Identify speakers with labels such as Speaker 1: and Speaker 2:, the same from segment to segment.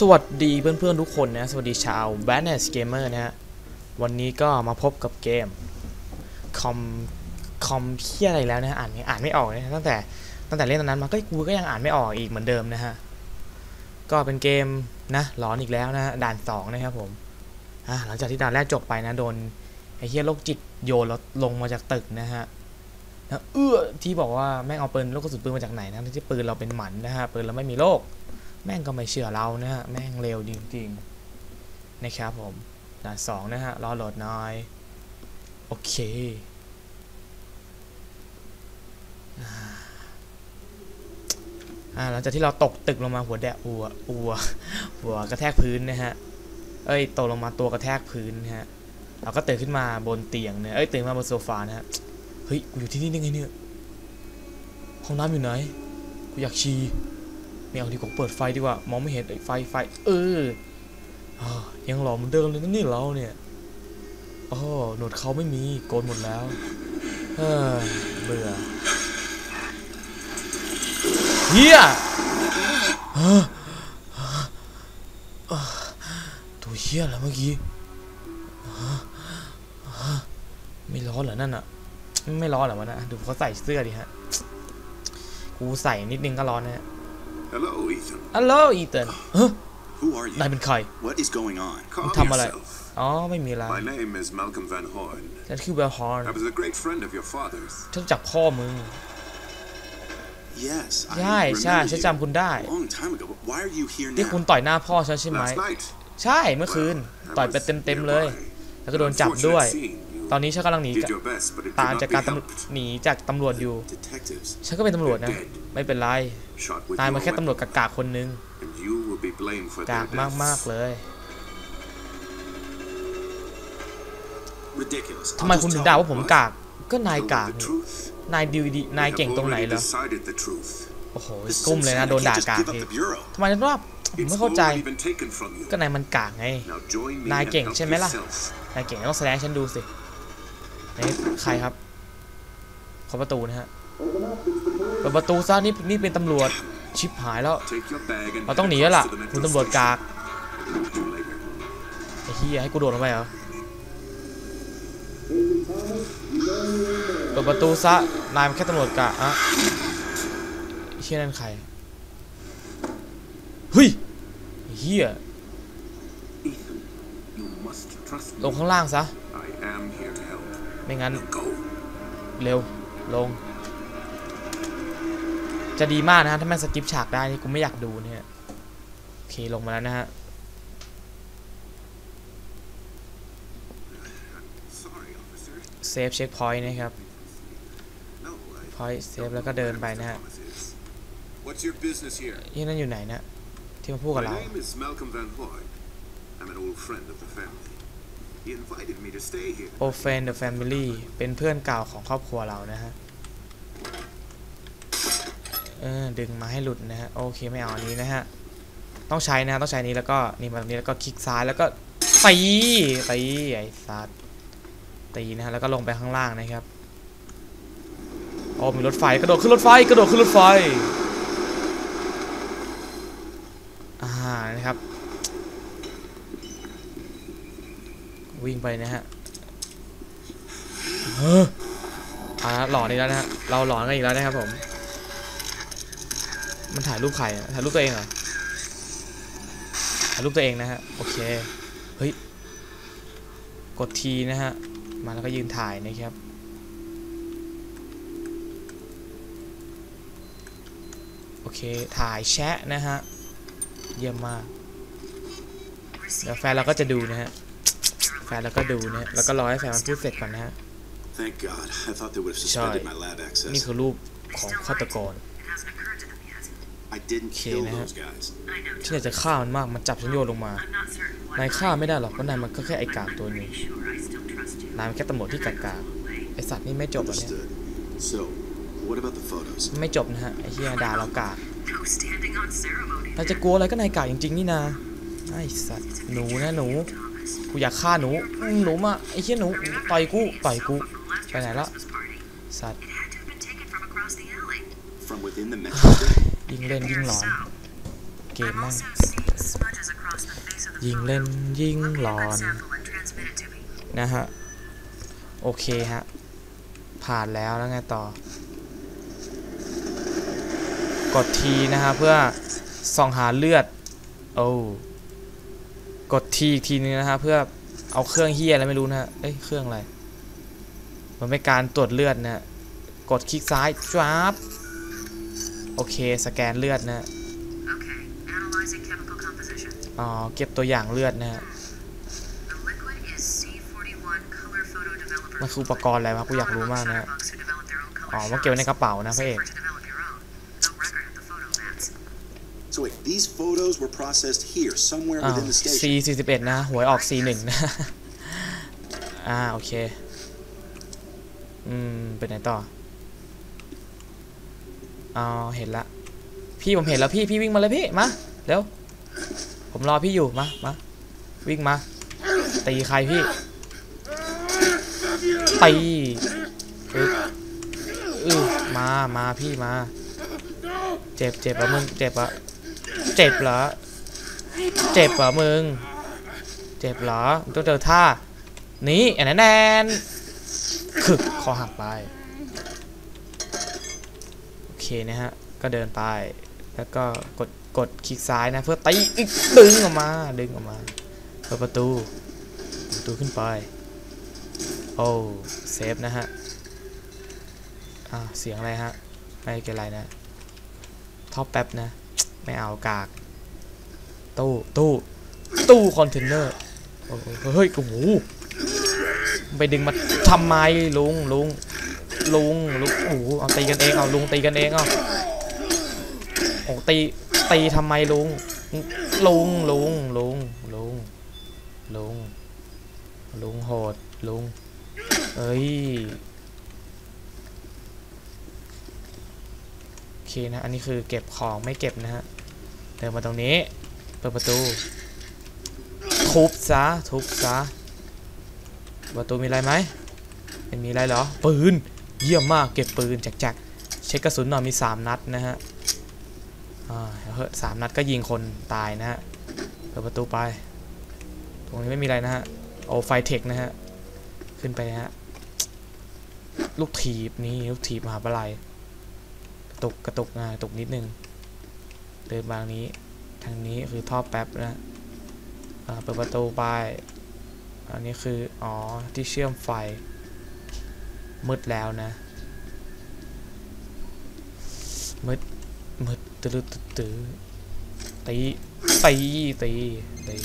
Speaker 1: สวัสดีเพื่อนๆทุกคนนะ สวัสดีชาว b a n e s Gamer นะฮะ วันนี้ก็มาพบกับเกมคอมคอมเพี้ยอะไรแล้วนะอ่านอ่านไม่ออกนะตั้งแต่ตั้งแต่เล่นตอนนั้นมาก็กูก็ยังอ่านไม่ออกอีกเหมือนเดิมนะฮะ ก็เป็นเกมนะหลอนอีกแล้วนะ ด่านสองนะครับผมอะหลังจากที่ด่านแรกจบไปนะ โดนไอ้เฮี้ยโรคจิตโยนเราลงมาจากตึกนะฮะนะเอื้อที่บอกว่าแม่งเอาปืนลูกกระสุนปืนมาจากไหนนะที่ปืนเราเป็นหมันนะฮะปืนเราไม่มีโรค แม่งก็ไม่เชื่อเรานะฮะ แม่งเร็วจริงๆ นะครับผมด่านสองนะฮะ รอโหลดหน้อย โอเคอ่าอ่า หลังจากที่เราตกตึกลงมาหัวแดะอัวอัว หัวกระแทกพื้นนะฮะ เอ้ย ตกลงมาตัวกระแทกพื้นนะฮะ เราก็ตื่นขึ้นมาบนเตียงเนี่ย เอ้ย ตื่นมาบนโซฟานะฮะ เฮ้ย กูอยู่ที่นี่ได้ไงเนี่ย ห้องน้ำอยู่ไหน กูอยากชี ไม่เอาดีกว่าเปิดไฟดีกว่ามองไม่เห็นไอ้ไฟไฟ เออยังหล่อเหมือนเดิมเลยนะนี่เราเนี่ยโอ้หนวดเขาไม่มีโกนหมดแล้วเออเบื่อเฮียฮ้อตัวเฮียอะไรเมื่อกี้ฮะฮะไม่ร้อนเหรอนั่นอะไม่ร้อนเหรอวะนะดูเขาใส่เสื้อดิฮะ กูใส่นิดนึงก็ร้อนนะฮะ
Speaker 2: Hello, Ethan.
Speaker 1: ฮัลโหลอีเตนเฮ้ย
Speaker 2: Who are you?
Speaker 1: นายเป็นใคร
Speaker 2: What is going on? Calm
Speaker 1: Thăm lại.
Speaker 2: yourself.
Speaker 1: อ๋อ ไม่มีอะไร
Speaker 2: My name is Malcolm Van Horn.
Speaker 1: ฉันคือเบลฮอร์น
Speaker 2: I was a great friend of your father's.
Speaker 1: ฉันรู้จักพ่อมึง
Speaker 2: Yes,
Speaker 1: ใช่
Speaker 2: I
Speaker 1: ใช่
Speaker 2: remember
Speaker 1: ฉัน
Speaker 2: you.
Speaker 1: จำคุณได้
Speaker 2: A long time ago. But why are you here
Speaker 1: ที่
Speaker 2: now?
Speaker 1: คุณต่อยหน้าพ่อฉันใช่ไหม
Speaker 2: Last night.
Speaker 1: ใช่ เมื่อคืน
Speaker 2: I
Speaker 1: ต่อยไป
Speaker 2: was
Speaker 1: เต็มๆเลย
Speaker 2: nearby.
Speaker 1: แล้วก็โดนจับด้วย
Speaker 2: Unfortunate scene. You
Speaker 1: ตอนนี้ฉันกำลังหนี
Speaker 2: did your best, but it
Speaker 1: ตาม
Speaker 2: could
Speaker 1: จาก
Speaker 2: not
Speaker 1: การ
Speaker 2: be
Speaker 1: ตำรวจ
Speaker 2: helped.
Speaker 1: หนีจากตำรวจอยู่
Speaker 2: Detectives
Speaker 1: ฉันก็เป็นตำรวจนะ ไม่เป็นไร
Speaker 2: shot with
Speaker 1: นายมา
Speaker 2: your
Speaker 1: แค่ตำรวจ
Speaker 2: weapon,
Speaker 1: กากๆคนนึง
Speaker 2: and you will be blamed for
Speaker 1: กา
Speaker 2: their
Speaker 1: กมาก
Speaker 2: deaths.
Speaker 1: ๆเลย
Speaker 2: Ridiculous.
Speaker 1: ทำไม
Speaker 2: I'll
Speaker 1: คุณ
Speaker 2: just
Speaker 1: ถึง
Speaker 2: tell
Speaker 1: ด่า
Speaker 2: you
Speaker 1: ว่าผม
Speaker 2: what.
Speaker 1: กาก ก็นาย
Speaker 2: Tell
Speaker 1: กาก
Speaker 2: them the
Speaker 1: นี่
Speaker 2: truth.
Speaker 1: นายดีดีนาย
Speaker 2: We
Speaker 1: เก่ง
Speaker 2: have
Speaker 1: ตรงไหน
Speaker 2: already
Speaker 1: เหรอ
Speaker 2: decided the truth.
Speaker 1: โอ้โห
Speaker 2: This is
Speaker 1: กุ้มเลยนะ
Speaker 2: insane.
Speaker 1: โดน
Speaker 2: I
Speaker 1: ด่า
Speaker 2: can't just
Speaker 1: กาก
Speaker 2: give up
Speaker 1: อีก
Speaker 2: the bureau.
Speaker 1: ทำไมฉันว่าผม
Speaker 2: It's
Speaker 1: ไม่เข้าใจ
Speaker 2: already been taken from you.
Speaker 1: ก็นายมันกากไง
Speaker 2: Now join me
Speaker 1: นาย
Speaker 2: and
Speaker 1: เก่ง
Speaker 2: help
Speaker 1: ใช่ไหมล่ะ
Speaker 2: yourself.
Speaker 1: นายเก่งต้องแสดงให้ฉันดูสิ นี่ใครครับขอประตูนะฮะเปิดประตูซะนี่นี่เป็นตำรวจชิบหายแล้วเราต้องหนีแล้วล่ะคุณตำรวจกากไอ้เฮียให้กูโดดลงไปเหรอเปิดประตูซะนายมันแค่ตำรวจกากอะเฮียนั่นใครเฮ้ยเฮียลงข้างล่างซะ ไม่งั้น เร็วลง จะดีมากนะฮะถ้าแม่สกิปฉากได้นี่กูไม่อยากดูเนี่ยโอเคลงมาแล้วนะฮะเซฟเช็คพอยต์นะครับพอยต์เซฟแล้วก็เดินไปนะฮะยี่นั่นอยู่ไหนนะที่มาพูดกับเรา
Speaker 2: I'm an old friend of the family. He invited me to stay here.
Speaker 1: o f f e n the Family เป็นเพื่อนเก่าของครอบครัวเรานะฮะ เออ ดึงมาให้หลุดนะฮะ โอเคไม่เอาอันนี้นะฮะ ต้องใช้นะฮะต้องใช้นี้แล้วก็นี่มาตรงนี้แล้วก็คลิกซ้ายแล้วก็ตีตีไอ้สัตว์ตีนะฮะแล้วก็ลงไปข้างล่างนะครับโอ้มีรถไฟกระโดดขึ้นรถไฟกระโดดขึ้นรถไฟ อ่า นะครับ วิ่งไปนะฮะเฮ้ออ่าหลอนอีกแล้วนะฮะ เราหลอนกันอีกแล้วนะครับผม มันถ่ายรูปใครอะถ่ายรูปตัวเองเหรอ ถ่ายรูปตัวเองนะฮะ โอเค เฮ้ย กดทีนะฮะ มาแล้วก็ยืนถ่ายนะครับโอเค ถ่ายแชะนะฮะ เยี่ยมมาก เดี๋ยวแฟนเราก็จะดูนะฮะแฟนเราก็ดูนะฮะแล้วก็รอให้แฟนมันพูดเสร็จก่อนนะฮะ
Speaker 2: Thank God. I thought they would have
Speaker 1: suspended
Speaker 2: my lab
Speaker 1: นี่คือรูปของฆาตกร
Speaker 3: hasn't occurred to them yet.
Speaker 2: I didn't
Speaker 1: kill Okay, those
Speaker 2: guys.
Speaker 3: I know.
Speaker 1: ฉันอยากจะฆ่ามันมาก มันจับฉันโยนลงมา
Speaker 3: I'm not certain what
Speaker 1: นายฆ่าไม่ได้หรอกเพราะนายมันก็แค่ไอ้กาก
Speaker 3: I'm
Speaker 1: ตัวหนึ่ง
Speaker 3: pretty sure I still trust you.
Speaker 1: นายมันแค่ตำรวจที่กากา
Speaker 3: Away.
Speaker 1: ไอสัตว์นี่ไม่จบแล้วเนี่ย
Speaker 2: So, what about the photos?
Speaker 1: ไม่จบนะฮะ ไอเฮียด่าเรากาก
Speaker 3: No standing on ceremony.
Speaker 1: เราจะกลัวอะไรก็นายกากจริงๆนี่นาไอสัตว์หนูนะหนู
Speaker 3: Thomas.
Speaker 1: กูอยากฆ่าหนูอืมหนูมาไอเฮียหนูต่อยกูต่อยกู
Speaker 3: From last
Speaker 1: Cái
Speaker 3: year's
Speaker 1: này đó.
Speaker 3: Christmas party.
Speaker 1: สัตว์
Speaker 3: It had to have been taken from across the alley.
Speaker 2: From within the metro station?
Speaker 1: ยิงเล่นยิงหลอน
Speaker 3: So,
Speaker 1: เกม
Speaker 3: I've
Speaker 1: มั่ง
Speaker 3: also seen smudges
Speaker 1: ยิงเล่นยิง
Speaker 3: Locate
Speaker 1: หลอ
Speaker 3: that
Speaker 1: น
Speaker 3: sample and transmit it to me.
Speaker 1: นะฮะโอเคฮะผ่านแล้วแล้วไงต่อ กดทีนะฮะเพื่อส่องหาเลือดโอ้ กดทีอีกทีนึงนะฮะเพื่อเอาเครื่องเฮียอะไรไม่รู้นะฮะเอ้ยเครื่องอะไรมันเป็นการตรวจเลือดนะฮะกดคลิกซ้ายจ้าบโอเคสแกนเลือดนะฮะอ๋อเก็บตัวอย่างเลือดนะฮะมันคืออุปกรณ์อะไรวะกูอยากรู้มากนะฮะอ๋อมันเก็บในกระเป๋านะพระเอก
Speaker 4: So wait, these photos were processed here, somewhere
Speaker 1: อ้าว
Speaker 4: within the
Speaker 1: C
Speaker 4: station.
Speaker 1: 41นะหวยออก C 1นะอ่าโอเค อืมเป็นไหนต่ออ๋อเห็นละพี่ผมเห็นแล้วพี่พี่วิ่งมาเลยพี่มาเร็วผมรอพี่อยู่มามาวิ่งมาตีใครพี่ตีอึ๊บอือมามาพี่มา เจ็บเจ็บเหรอมึงเจ็บเหรอะ เจ็บเหรอ เจ็บเหรอมึง เจ็บเหรอต้องเจอท่า นี้แอนแนแนคึกคอหักไป โอเคนะฮะ ก็เดินไป แล้วก็กด กดคลิกซ้ายนะ เพื่อตีอีกดึงออกมา ดึงออกมา เปิดประตูเปิดประตูขึ้นไป โอ้ เซฟนะฮะ อ่า เสียงอะไรฮะ ไม่เกี่ยวอะไรนะ ท็อปแป๊บนะ ไม่เอากาก ตู้ตู้ตู้คอนเทนเนอร์เฮ้ยโอ้โหไปดึงมาทำไมลุงลุงลุงลุงโอ้โหเอาตีกันเองเอาลุงตีกันเองเอาโอ้ตีตีทำไมลุงลุงลุงลุงลุงลุงลุงโหดลุงเอ้ยโอเคนะ อันนี้คือเก็บของไม่เก็บนะฮะ เดินมาตรงนี้ เปิดประตู ทุบซะ ทุบซะ ประตูมีอะไรไหมไม่มีอะไรเหรอ ปืน เยี่ยมมาก เก็บปืนแจกๆเช็คกระสุนหน่อยมี 3 นัดนะฮะ อ่าเฮ้ยสามนัดก็ยิงคนตายนะฮะ เปิดประตูไป ตรงนี้ไม่มีอะไรนะฮะ โอไฟเทคนะฮะ ขึ้นไปนะฮะ ลูกถีบนี่ลูกถีบมหาปลัยกระตุกกระตุกนะกระตุกนิดนึง เดินมาทางนี้ ทางนี้คือท่อแป๊บนะอ่าเปิดประตูไป อันนี้คือ อ๋อ ที่เชื่อมไฟ มืดแล้วนะ มืด มืดตื้อตื้อตื้อตีตีตีตี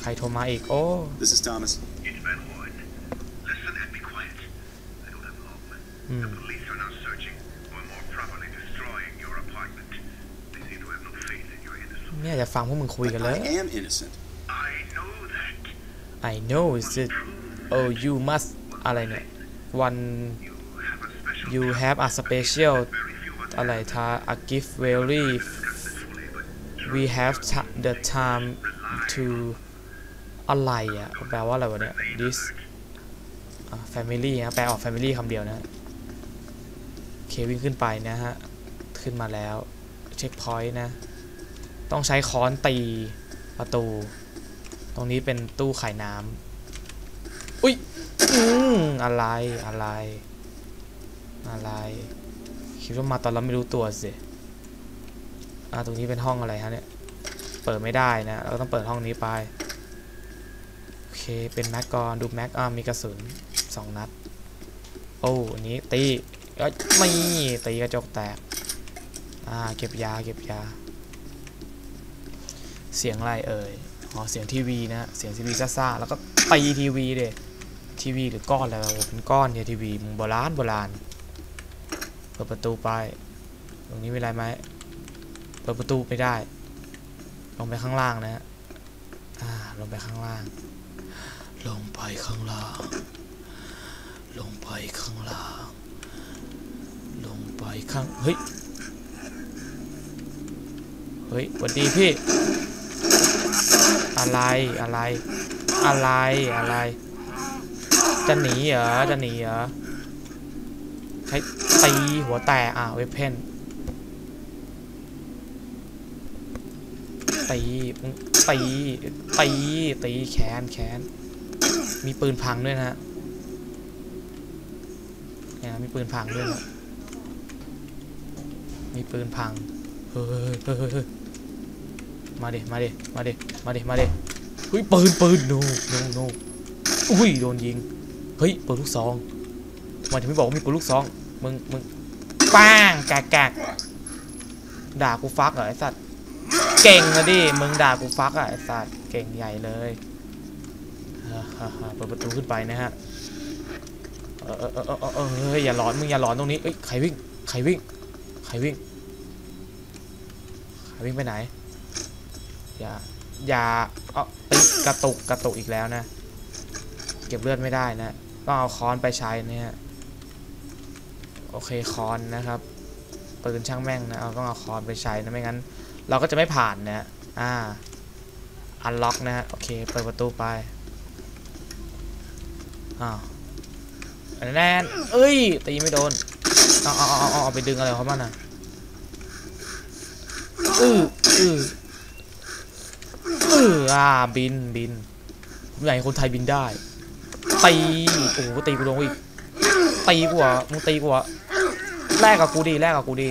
Speaker 1: ใครโทรมาอีก โอ้
Speaker 4: This is Thomas.
Speaker 5: It's Van your innocence.
Speaker 1: เนี่ยจะฟังพวกมึงคุย
Speaker 4: But
Speaker 1: กันเลย
Speaker 4: I am innocent.
Speaker 5: I know that.
Speaker 1: I know is it oh you must อะไรเนี่ย one
Speaker 5: You have a special
Speaker 1: you have a special
Speaker 5: very few others
Speaker 1: อะไรทา a gift very
Speaker 5: discuss this fully, but
Speaker 1: we have ti- the time to อะไรอะ แปลว่าอะไรวะเนี่ย this อะ family นะ แปลออก family คำเดียวนะโอเควิ่งขึ้นไปนะฮะ ขึ้นมาแล้ว เช็คพอยต์นะ ต้องใช้ค้อนตีประตู ตรงนี้เป็นตู้ขายน้ำอุ้ยอืมอะไรอะไร อะไร คิดว่ามาตอนเราไม่รู้ตัวสิอ่าตรงนี้เป็นห้องอะไรฮะเนี่ย เปิดไม่ได้นะ เราต้องเปิดห้องนี้ไป โอเค เป็นแม็กกอนดูแม็กอ่ามีกระสุนสองนัด โอ้อันนี้ตีเอ้ยไม่ตีกระจกแตก อ่า เก็บยา เก็บยา เสียงอะไรเอ่ยอ๋อเสียงทีวีนะเสียงทีวีซ่าๆแล้วก็ตีทีวีเด็ทีวีหรือก้อนอะไรเป็นก้อนเนี่ยทีวีมึงโบราณโบราณเปิดประตูไป ตรงนี้มีอะไรไหมเปิดประตูไม่ได้ ลงไปข้างล่างนะฮะอ่าลงไปข้างล่าง ลงไปข้างล่าง ลงไปข้างล่าง ลงไปข้าง เฮ้ย เฮ้ยสวัสดีพี่ อะไรอะไร อะไรอะไร จะหนีเหรอจะหนีเหรอใช้ตีหัวแตกอะเวเพนตีตีตีตีแขนแขน มีปืนพังด้วยนะฮะเนี่ยมีปืนพังด้วยนะมีปืนพัง เฮ้ยเฮ้ยเฮ้ยเฮ้ย มาดิมาดิมาดิมาดิมาดิเฮ้ยปืนปืนโนโนโนอุ้ยโดนยิงเฮ้ยปืนลูกซองทำไมถึงไม่บอกว่ามีปืนลูกซองมึงมึงป้างกากกากด่ากูฟักเหรอไอสัตว์เก่งนะดิมึงด่ากูฟักอะไอสัตว์เก่งใหญ่เลยฮ่าฮ่าฮ่าเปิดประตูขึ้นไปนะฮะเออเออเออเออเออเฮ้ยอย่าหลอนมึงอย่าหลอนตรงนี้เอ้ยใครวิ่งใครวิ่งใครวิ่งใครวิ่งไปไหน อย่าอย่าเอ๋อกระตุกกระตุกอีกแล้วนะ เก็บเลือดไม่ได้นะ ต้องเอาค้อนไปใช้เนี่ยโอเคค้อนนะครับปืนช่างแม่งนะเอาต้องเอาค้อนไปใช้นะไม่งั้น เราก็จะไม่ผ่านนะอ่าอันล็อกนะฮะโอเคเปิดประตูไปอ้าวแน่นเอ้ยตีไม่โดนเอาเอาเอาเอาเอไปดึงอะไรเขาบ้างนะอืออือ อืออ่าบินบินผมอยากให้คนไทยบินได้ตีโอ้โหตีกูลงอีกตีกูอะมึงตีกูอะแลกกับกูดีแลกกับกูดี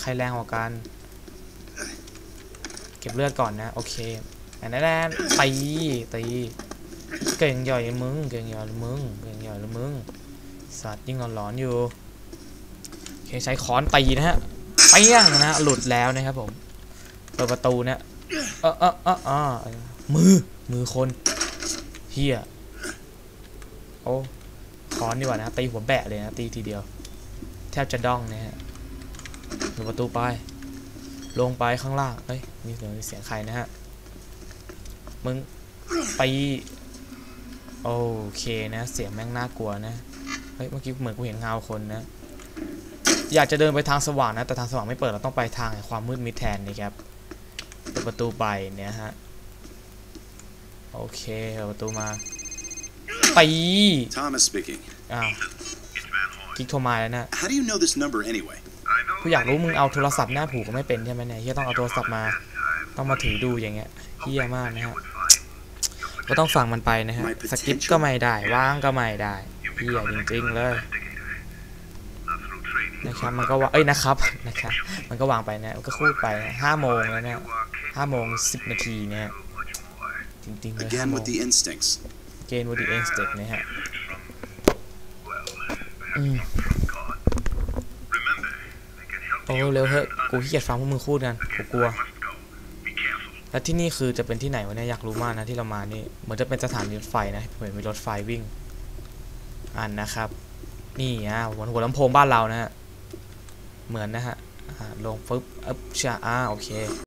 Speaker 1: ใครแรงกว่ากันเก็บเลือดก่อนนะโอเคแอนแนตีตีเก่งใหญ่มึงเก่งใหญ่มึงเก่งใหญ่มึงสัตว์ยิ่งหลอนอยู่โอเคใช้ค้อนตีนะฮะเปี้ยงนะฮะหลุดแล้วนะครับผมเปิดประตูเนี่ย ออเออเออเออมือ มือคนเฮียโอ้ค้อนดีกว่านะตีหัวแบะเลยนะตีทีเดียว แทบจะด้องนะฮะเปิดประตูไป ลงไปข้างล่างเอ้ยมีเสียงเสียงใครนะฮะ มึงไป โอเคนะ เสียงแม่งน่ากลัวนะ เฮ้ยเมื่อกี้เหมือนกูเห็นเงาคนนะ อยากจะเดินไปทางสว่างนะ แต่ทางสว่างไม่เปิดเราต้องไปทางแห่งความมืดมิดแทนนะครับ เปิดประตูไปเนี่ยฮะ โอเคเปิดประตูมา ไป
Speaker 4: Thomas speaking.
Speaker 1: อ้าวกิ๊กโทรมาแล้วนะ
Speaker 4: How do you know this number anyway?
Speaker 5: I know
Speaker 1: กูอยากรู้มึงเอาโทรศัพท์หน้าผูกก็ไม่เป็นใช่ไหมเนี่ยเฮียต้องเอาโทรศัพท์มา ต้องมาถือดูอย่างเงี้ยเฮียมากนะฮะก็ต้องฟังมันไปนะฮะสกิปก็ไม่ได้ว่างก็ไม่ได้เฮียจริงๆเลย
Speaker 5: not through training.
Speaker 1: นะครับมันก็ว่าเอ้ยนะครับนะครับ มันก็วางไปนะมันก็พูดไปห้าโมงแล้วเนี่ย ห้าโมงสิบนาทีเนี่ย
Speaker 5: Much more.
Speaker 1: จริงๆเลยห้า
Speaker 4: Again
Speaker 1: โมง
Speaker 4: with the instincts.
Speaker 1: เกณฑ์วูดีเอ็นสเต็กนะฮะ
Speaker 5: Well,
Speaker 1: อืม
Speaker 5: God. Remember, they can help
Speaker 1: โอ้เร็วเถอะกูขี้เกียจฟังพวกมึงพูดกันกูกลัว
Speaker 5: must go. Be careful.
Speaker 1: แล้วที่นี่คือจะเป็นที่ไหนวะเนี่ยอยากรู้มากนะที่เรามานี่เหมือนจะเป็นสถานีรถไฟนะเหมือนมีรถไฟวิ่ง อันนะครับ นี่อะหัวหัวลำโพงบ้านเรานะฮะเหมือนนะฮะอ่าลงปุ๊บอึ๊บชาอ่าโอเค